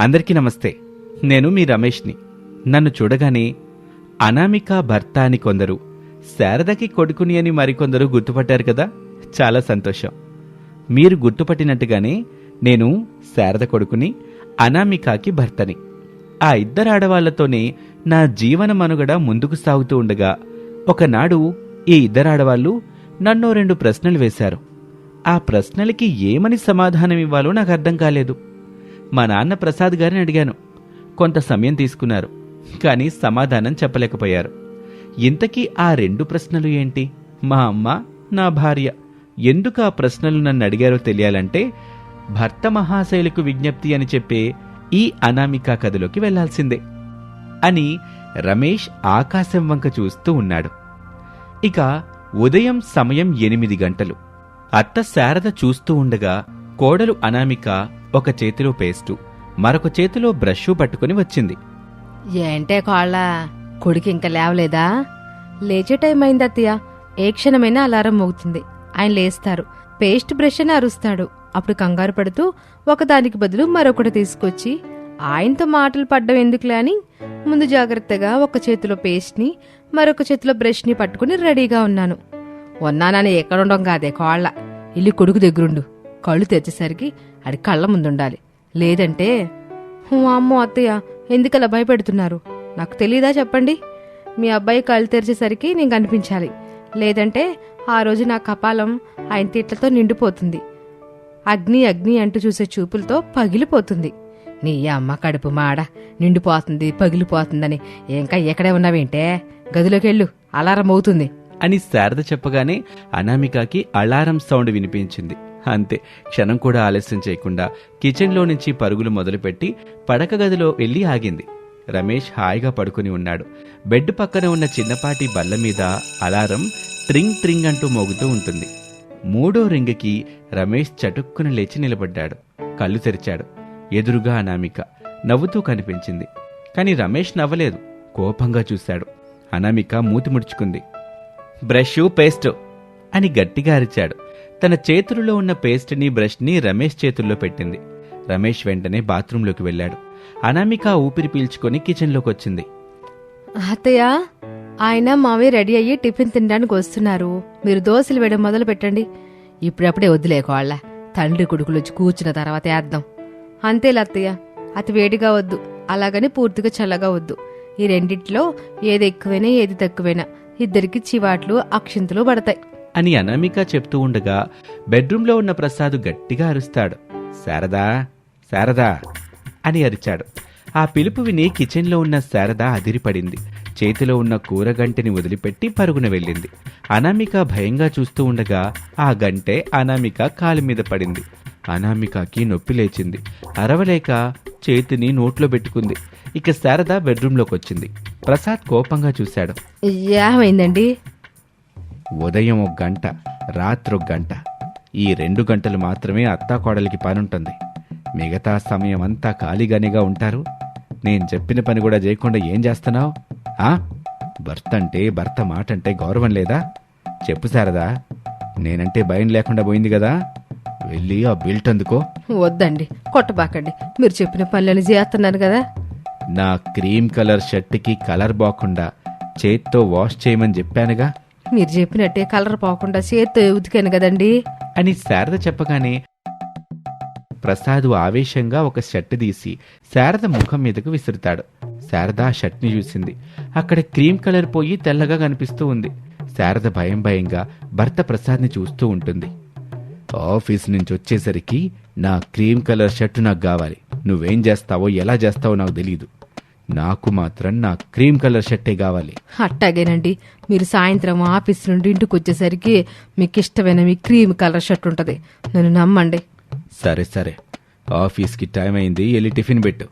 అందరికీ నమస్తే. నేను మీ రమేష్ని. నన్ను చూడగానే అనామిక భర్త అని కొందరు శారదకి కొడుకుని అని మరికొందరు గుర్తుపట్టారు కదా? చాలా సంతోషం. మీరు గుర్తుపట్టినట్టుగానే నేను శారద కొడుకుని అనామికాకి భర్తని. ఆ ఇద్దరు ఆడవాళ్ళతోనే నా జీవన మనుగడ ముందుకు సాగుతూ ఉండగా ఒకనాడు ఈ ఇద్దరు ఆడవాళ్ళు నన్ను రెండు ప్రశ్నలు వేశారు. ఆ ప్రశ్నలకి ఏమని సమాధానం ఇవ్వాలో నాకు అర్థం కాలేదు. మా నాన్న ప్రసాద్ గారిని అడిగాను. కొంత సమయం తీసుకున్నారు. కానీ సమాధానం చెప్పలేకపోయారు. ఇంతకీ ఆ రెండు ప్రశ్నలు ఏంటి? మా అమ్మ నా భార్య. ఎందుకు ఆ ప్రశ్నలు నన్ను అడిగారో తెలియాలంటే భర్త మహాశైలకు విజ్ఞప్తి అని చెప్పే ఈ అనామికా కథలోకి వెళ్ళాల్సిందే అని రమేష్ ఆకాశం వంక చూస్తూ ఉన్నాడు. ఇక ఉదయం సమయం ఎనిమిది గంటలు. అత్త శారద చూస్తూ ఉండగా కోడలు అనామిక ఒక చేతిలో పేస్టు మరొక చేతిలో బ్రష్షు పట్టుకుని వచ్చింది. ఏంటే కాళ్ళ? కొడుకు ఇంకా లేవలేదా? లేచే టైం అయింది అత్తయ్య. ఏ క్షణమైనా అలారం మోగుతుంది. ఆయన లేస్తారు. పేస్ట్ బ్రష్ అని అరుస్తాడు. అప్పుడు కంగారు పడుతూ ఒకదానికి బదులు మరొకటి తీసుకొచ్చి ఆయనతో మాటలు పడ్డం ఎందుకులే అని ముందు జాగ్రత్తగా ఒక చేతిలో పేస్ట్ని మరొక చేతిలో బ్రష్ని పట్టుకుని రెడీగా ఉన్నాను. ఉన్నానని ఎక్కడుండం కాదే కాళ్ళ. ఇల్లు కొడుకు దగ్గరుండు. కళ్ళు తెచ్చేసరికి అది కళ్ళ ముందుండాలి. లేదంటే అమ్మో అత్తయ్య ఎందుకలా భయపెడుతున్నారు? నాకు తెలీదా చెప్పండి? మీ అబ్బాయి కళ్ళు తెరిచేసరికి నేను కనిపించాలి. లేదంటే ఆ రోజు నా కపాలం ఆయన తిట్లతో నిండిపోతుంది. అగ్ని అగ్ని అంటూ చూసే చూపులతో పగిలిపోతుంది. నీ అమ్మ కడుపు మాడ నిండిపోతుంది పగిలిపోతుందని. ఇంకా ఎక్కడే ఉన్నావేంటే? గదిలోకి వెళ్ళు అలారం అవుతుంది అని శారద చెప్పగానే అనామికకి అలారం సౌండ్ వినిపించింది. అంతే. క్షణం కూడా ఆలస్యం చేయకుండా కిచెన్లో నుంచి పరుగులు మొదలుపెట్టి పడక గదిలో వెళ్ళి ఆగింది. రమేష్ హాయిగా పడుకుని ఉన్నాడు. బెడ్ పక్కన ఉన్న చిన్నపాటి బల్ల మీద అలారం ట్రింగ్ ట్రింగ్ అంటూ మోగుతూ ఉంటుంది. మూడో రింగికి రమేష్ చటుక్కున లేచి నిలబడ్డాడు. కళ్ళు తెరిచాడు. ఎదురుగా అనామిక నవ్వుతూ కనిపించింది. కాని రమేష్ నవ్వలేదు. కోపంగా చూశాడు. అనామిక మూతి ముడుచుకుంది. బ్రష్ పేస్ట్ అని గట్టిగా అరిచాడు. తన చేతులలో ఉన్న పేస్ట్ని బ్రష్ని రమేష్ చేతుల్లో పెట్టింది. రమేష్ వెంటనే బాత్రూంలోకి వెళ్ళాడు. అనామిక ఊపిరి పీల్చుకొని కిచెన్లోకి వచ్చింది. అత్తయ్య ఆయన మావి రెడీ అయ్యి టిఫిన్ తినడానికి వస్తున్నారు. మీరు దోశలు వేయడం మొదలు పెట్టండి. ఇప్పుడప్పుడే వద్దులేకోవాళ్ళ తండ్రి కొడుకులు వచ్చి కూర్చున్న తర్వాత వేద్దాం అంతేలా అత్తయ్య అతి వేడిగా వద్దు. అలాగని పూర్తిగా చల్లగా వద్దు. ఈ రెండిట్లో ఏది ఎక్కువైనా ఏది తక్కువైనా ఇద్దరికి చివాట్లు అక్షింతలు పడతాయి. అని అనామిక చెప్తూ ఉండగా బెడ్రూంలో ఉన్న ప్రసాద్ గట్టిగా అరుస్తాడు. శారదా శారదా అని అరిచాడు. ఆ పిలుపు విని కిచెన్లో ఉన్న శారద అదిరిపడింది. చేతిలో ఉన్న కూరగంటని వదిలిపెట్టి పరుగున వెళ్ళింది. అనామిక భయంగా చూస్తూ ఉండగా ఆ గంటె అనామిక కాలు మీద పడింది. అనామికకి నొప్పి లేచింది. అరవలేక చేతిని నోట్లో పెట్టుకుంది. ఇక శారద బెడ్రూంలోకి వచ్చింది ప్రసాద్ కోపంగా చూశాడు. ఏమైందండి? ఉదయం ఒక గంట రాత్రి ఒక గంట. ఈ రెండు గంటలు మాత్రమే అత్తాకోడలికి పనుంటుంది. మిగతా సమయం అంతా ఖాళీగానేగా ఉంటారు. నేను చెప్పిన పని కూడా చేయకుండా ఏం చేస్తున్నావు? ఆ? భర్త అంటే భర్త మాట అంటే గౌరవం లేదా? చెప్పు శారదా నేనంటే భయం లేకుండా పోయింది కదా వెళ్ళి ఆ బిల్ట్ అందుకో. వద్దండి కొట్టబాకండి. మీరు చెప్పిన పనులను చేస్తున్నాను కదా నా క్రీమ్ కలర్ షర్ట్కి కలర్ బాకుండా చేత్తో వాష్ చేయమని చెప్పానుగా. మీరు చెప్పినట్టే కలర్ పోకుండా చేత్తో ఉతికాను కదండి. అని శారద చెప్పగానే ప్రసాద్ ఆవేశంగా ఒక షర్ట్ తీసి శారద ముఖం మీదకు విసురుతాడు. శారద ఆ షర్ట్ని చూసింది. అక్కడ క్రీమ్ కలర్ పోయి తెల్లగా కనిపిస్తూ ఉంది. శారద భయం భయంగా భర్త ప్రసాద్ని చూస్తూ ఉంటుంది. ఆఫీస్ నుంచి వచ్చేసరికి నా క్రీమ్ కలర్ షర్ట్ నాకు కావాలి. నువ్వేం చేస్తావో ఎలా చేస్తావో నాకు తెలియదు నాకు మాత్రం నా క్రీమ్ కలర్ షర్టే కావాలి. అట్టాగేనండి. మీరు సాయంత్రం ఆఫీస్ నుండి ఇంటికి వచ్చేసరికి మీకు ఇష్టమైన మీ క్రీమ్ కలర్ షర్ట్ ఉంటుంది. నన్ను నమ్మండి. సరే సరే. ఆఫీస్కి టైం అయింది వెళ్ళి టిఫిన్ పెట్టు.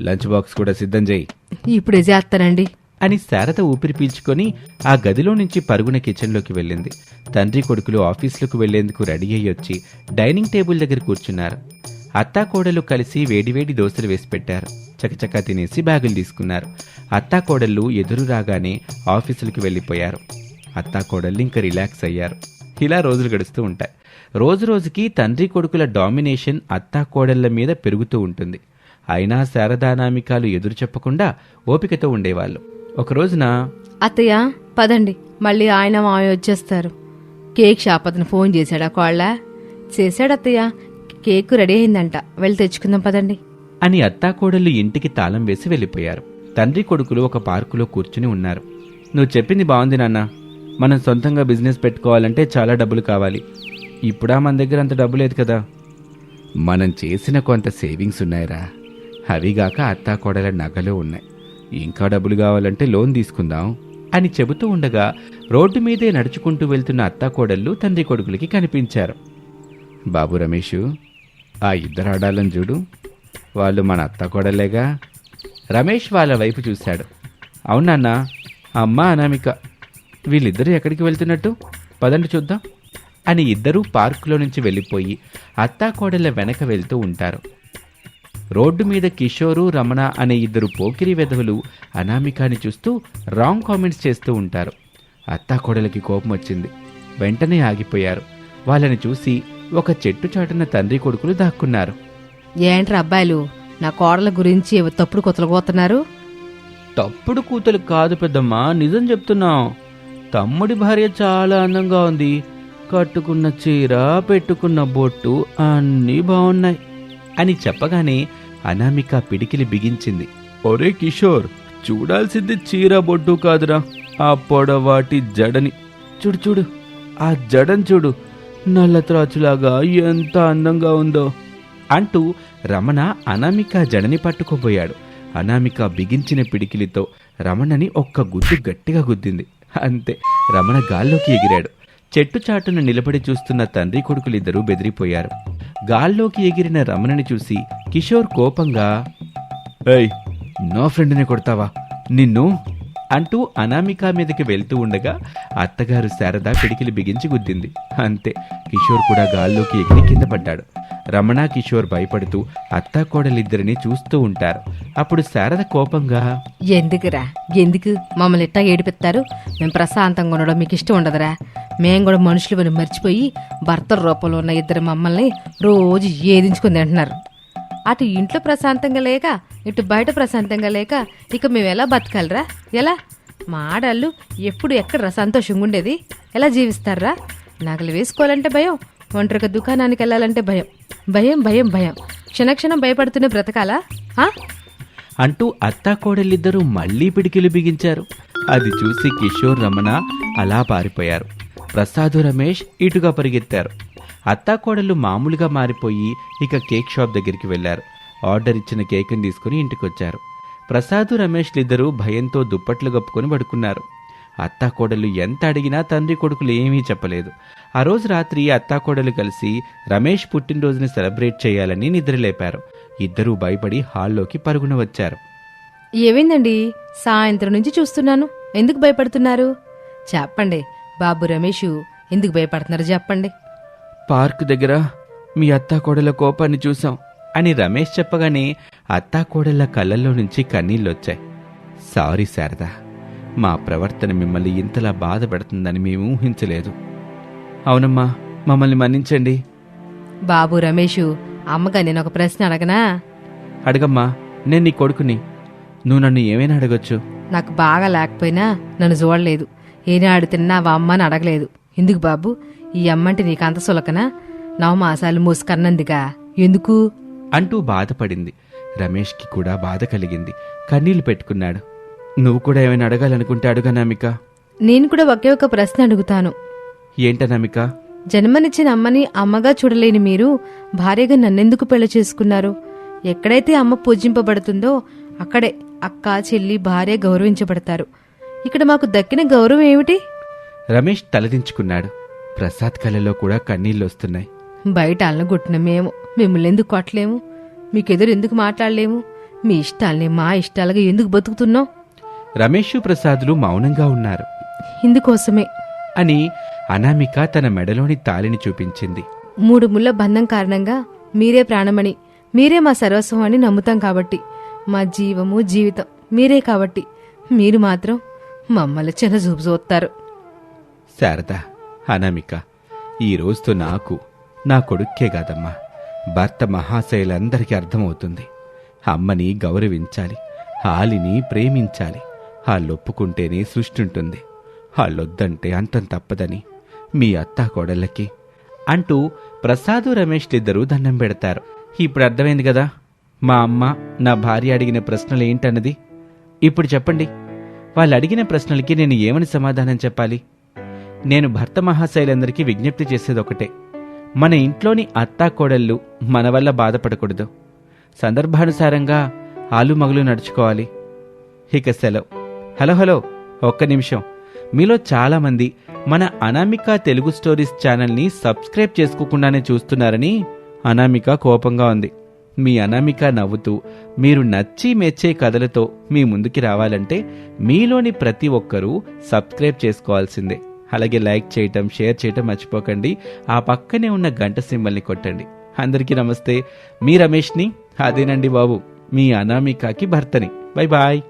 లంచ్ బాక్స్ కూడా సిద్ధం చేయి. ఇప్పుడే చేస్తానండి అని శారద ఊపిరి పీల్చుకొని ఆ గదిలో నుంచి పరుగున కిచెన్లోకి వెళ్ళింది. తండ్రి కొడుకులు ఆఫీసులకు వెళ్ళేందుకు రెడీ అయ్యి వచ్చి డైనింగ్ టేబుల్ దగ్గర కూర్చున్నారు. అత్తాకోడలు కలిసి వేడివేడి దోశలు వేసి పెట్టారు. చకచకా తినేసి బ్యాగులు తీసుకున్నారు. అత్తాకోడళ్ళు ఎదురు రాగానే ఆఫీసులకు వెళ్ళిపోయారు. అత్తాకోడళ్ళు ఇంకా రిలాక్స్ అయ్యారు. ఇలా రోజులు గడుస్తూ ఉంటాయి. రోజు రోజుకి తండ్రి కొడుకుల డామినేషన్ అత్తాకోడళ్ళ మీద పెరుగుతూ ఉంటుంది. అయినా శారదానామికాలు ఎదురు చెప్పకుండా ఓపికతో ఉండేవాళ్ళు. ఒక రోజున అత్తయ్య పదండి. మళ్ళీ ఆయన మామయ్య వచ్చేస్తారు. కేక్ షాప్ అతను ఫోన్ చేశాడా కోళ్ళ? చేశాడత్తయ్య. కేక్ రెడీ అయిందంట. వెళ్ళి తెచ్చుకుందాం పదండి. అని అత్తాకోడళ్ళు ఇంటికి తాళం వేసి వెళ్ళిపోయారు. తండ్రి కొడుకులు ఒక పార్కులో కూర్చుని ఉన్నారు. నువ్వు చెప్పింది బాగుంది నాన్న. మనం సొంతంగా బిజినెస్ పెట్టుకోవాలంటే చాలా డబ్బులు కావాలి. ఇప్పుడా మన దగ్గర అంత డబ్బు లేదు కదా. మనం చేసిన కొంత సేవింగ్స్ ఉన్నాయిరా. అవిగాక అత్తాకోడల నగలు ఉన్నాయి. ఇంకా డబ్బులు కావాలంటే లోన్ తీసుకుందాం. అని చెబుతూ ఉండగా రోడ్డు మీదే నడుచుకుంటూ వెళ్తున్న అత్తాకోడళ్ళు తండ్రి కొడుకులకి కనిపించారు. బాబు రమేషు ఆ ఇద్దరు ఆడాలని చూడు. వాళ్ళు మన అత్త కొడలేగా. రమేష్ వాళ్ళ వైపు చూశాడు. అవునాన్న అమ్మ అనామిక వీళ్ళిద్దరూ ఎక్కడికి వెళ్తున్నట్టు? పదండి చూద్దాం అని ఇద్దరూ పార్కులో నుంచి వెళ్ళిపోయి అత్తాకోడళ్ళ వెనక వెళ్తూ ఉంటారు. రోడ్డు మీద కిషోరు రమణ అనే ఇద్దరు పోకిరి వెధవలు అనామికాని చూస్తూ రాంగ్ కామెంట్స్ చేస్తూ ఉంటారు. అత్తాకోడలకి కోపం వచ్చింది. వెంటనే ఆగిపోయారు. వాళ్ళని చూసి ఒక చెట్టు చాటున తండ్రి కొడుకులు దాక్కున్నారు. ఏంట్రా అబ్బాయిలు నా కోడల గురించి తప్పుడు కొత్తలు పోతున్నారు? తప్పుడు కూతురు కాదు పెద్దమ్మా నిజం చెప్తున్నాం. తమ్ముడి భార్య చాలా అందంగా ఉంది. కట్టుకున్న చీర పెట్టుకున్న బొట్టు అన్నీ బాగున్నాయి అని చెప్పగానే అనామిక పిడికిలి బిగించింది. ఒరే కిషోర్ చూడాల్సింది చీర బొట్టు కాదురా. ఆ పొడవాటి జడని. చూడు చూడు. ఆ జడని చూడు. నల్ల త్రాచులాగా ఎంత అందంగా ఉందో అంటూ రమణ అనామిక జడని పట్టుకోబోయాడు. అనామిక బిగించిన పిడికిలితో రమణని ఒక్క గుద్దు గట్టిగా గుద్దింది. అంతే రమణ గాల్లోకి ఎగిరాడు. చెట్టు చాటున నిలబడి చూస్తున్న తండ్రి కొడుకులిద్దరూ బెదిరిపోయారు. గాల్లోకి ఎగిరిన రమణని చూసి కిషోర్ కోపంగా ఏయ్ నా ఫ్రెండ్ని కొడతావా? నిన్ను అంటూ అనామిక మీదకి వెళ్తూ ఉండగా అత్తగారు శారద పిడికిలి బిగించి గుద్దింది. అంతే కిషోర్ కూడా గాల్లోకి ఎగిరి కింద పడ్డాడు. రమణ కిషోర్ భయపడుతూ అత్తాకోడలిద్దరిని చూస్తూ ఉంటారు. అప్పుడు శారద కోపంగా ఎందుకురా? ఎందుకు మమ్మల్ని ఇట్టా ఏడిపిస్తారు? మేము ప్రశాంతంగా ఉండడం మీకు ఇష్టం ఉండదురా. మేం కూడా మనుషులు అని మర్చిపోయి భర్తల రూపంలో ఉన్న ఇద్దరు మమ్మల్ని రోజు ఏదించుకుని తింటున్నారు. అటు ఇంట్లో ప్రశాంతంగా లేక ఇటు బయట ప్రశాంతంగా లేక ఇక మేము ఎలా బతకాలరా? ఎలా? మా ఆడాళ్ళు ఎప్పుడు ఎక్కడరా సంతోషంగా ఉండేది ఎలా జీవిస్తారా? నగలు వేసుకోవాలంటే భయం ఒంటరిగా దుకాణానికి వెళ్ళాలంటే భయం. భయం భయం భయం. క్షణక్షణం భయపడుతూనే బ్రతకాలా? అంటూ అత్తాకోడలిద్దరూ మళ్ళీ పిడికిలు బిగించారు. అది చూసి కిషోర్ రమణ అలా పారిపోయారు. ప్రసాదు రమేష్ ఇటుగా పరిగెత్తారు. అత్తాకోడలు మామూలుగా మారిపోయి ఇక కేక్ షాప్ దగ్గరికి వెళ్ళారు ఆర్డర్ ఇచ్చిన కేక్ని తీసుకుని ఇంటికొచ్చారు. ప్రసాదు రమేష్లిద్దరూ భయంతో దుప్పట్లు కప్పుకొని పడుకున్నారు. అత్తాకోడలు ఎంత అడిగినా తండ్రి కొడుకులు ఏమీ చెప్పలేదు. ఆ రోజు రాత్రి అత్తాకోడలు కలిసి రమేష్ పుట్టినరోజుని సెలబ్రేట్ చేయాలని నిద్రలేపారు. ఇద్దరూ భయపడి హాల్లోకి పరుగున వచ్చారు. ఏమైందండి? సాయంత్రం నుంచి చూస్తున్నాను. ఎందుకు భయపడుతున్నారు? చెప్పండి. బాబు రమేష్ ఎందుకు భయపడుతున్నారు చెప్పండి. పార్క్ దగ్గర మీ అత్తాకోడల కోపాన్ని చూసాం అని రమేష్ చెప్పగానే అత్తాకోడళ్ళ కళ్ళల్లో నుంచి కన్నీళ్ళొచ్చాయి. సారీ శారదా మా ప్రవర్తన మిమ్మల్ని ఇంతలా బాధ పెడుతుందని మేము ఊహించలేదు. అవునమ్మా మమ్మల్ని మన్నించండి. బాబు రమేష్ అమ్మగా నేను ఒక ప్రశ్న అడగనా? అడగమ్మా నేను నీ కొడుకుని. నువ్వు నన్ను ఏమైనా అడగొచ్చు? నాకు బాగా లేకపోయినా నన్ను చూడలేదు. ఏనాడు తిన్నావా అమ్మ అని అడగలేదు. ఎందుకు బాబు? ఈ అమ్మంటే నీకు అంత సులకనా నవమాసాలు మూసుకన్నందుగా ఎందుకు? అంటూ బాధపడింది. రమేష్కి కూడా బాధ కలిగింది. కన్నీళ్ళు పెట్టుకున్నాడు. నువ్వు కూడా ఏమైనా అడగాలనుకుంటే అడుగనామిక నేను కూడా ఒకే ఒక ప్రశ్న అడుగుతాను. ఏంటనామిక జన్మనిచ్చిన అమ్మని అమ్మగా చూడలేని మీరు భార్యగా నన్నెందుకు పెళ్ళి చేసుకున్నారు? ఎక్కడైతే అమ్మ పూజింపబడుతుందో అక్కడే అక్క చెల్లి భార్య గౌరవించబడతారు. ఇక్కడ మాకు దక్కిన గౌరవం ఏమిటి? రమేష్ తలదించుకున్నాడు. ప్రసాద్ కళ్ళలో కూడా కన్నీళ్ళు వస్తున్నాయి బయట అల్లగొట్టిన మేము మిమ్మల్ని ఎందుకు కొట్టలేము? మీకెదురు ఎందుకు మాట్లాడలేము? మీ ఇష్టాల్ని మా ఇష్టాలుగా ఎందుకు బతుకుతున్నాం? రమేష్ ప్రసాదులు మౌనంగా ఉన్నారు. ఇందుకోసమే. అని అనామిక తన మెడలోని తాలిని చూపించింది. మూడు ముళ్ళ బంధం కారణంగా మీరే ప్రాణమని మీరే మా సర్వస్వం అని నమ్ముతాం కాబట్టి మా జీవము జీవితం మీరే కాబట్టి మీరు మాత్రం మమ్మల్ని చిన్న చూపు చూస్తారు శారద అనామిక ఈ రోజుతో నాకు నా కొడుక్కే కాదమ్మా. భర్త మహాశైలందరికీ అర్థమవుతుంది. అమ్మని గౌరవించాలి హాలిని ప్రేమించాలి వాళ్ళొప్పుకుంటేనే సృష్టి ఉంటుంది వాళ్ళొద్దంటే అంతం తప్పదని మీ అత్తా కోడళ్ళకి అంటూ ప్రసాదు రమేష్లిద్దరూ దండం పెడతారు. ఇప్పుడు అర్థమైంది కదా మా అమ్మ నా భార్య అడిగిన ప్రశ్నలు ఏంటన్నది ఇప్పుడు చెప్పండి వాళ్ళు అడిగిన ప్రశ్నలకి నేను ఏమని సమాధానం చెప్పాలి? నేను భర్త మహాశైలందరికీ విజ్ఞప్తి చేసేది ఒకటే. మన ఇంట్లోని అత్తా కోడళ్ళు మన వల్ల బాధపడకూడదు. సందర్భానుసారంగా ఆలు మగులు నడుచుకోవాలి. ఇక సెలవు. హలో హలో ఒక్క నిమిషం. మీలో చాలామంది మన అనామిక తెలుగు స్టోరీస్ ఛానల్ని సబ్స్క్రైబ్ చేసుకోకుండానే చూస్తున్నారని అనామిక కోపంగా ఉంది. మీ అనామిక నవ్వుతూ మీరు నచ్చి మెచ్చే కథలతో మీ ముందుకి రావాలంటే మీలోని ప్రతి ఒక్కరూ సబ్స్క్రైబ్ చేసుకోవాల్సిందే. అలాగే లైక్ చేయటం షేర్ చేయటం మర్చిపోకండి. ఆ పక్కనే ఉన్న గంట సింబల్ని కొట్టండి. అందరికీ నమస్తే. మీ రమేష్ని అదేనండి బాబు మీ అనామికాకి భర్తని. Bye bye.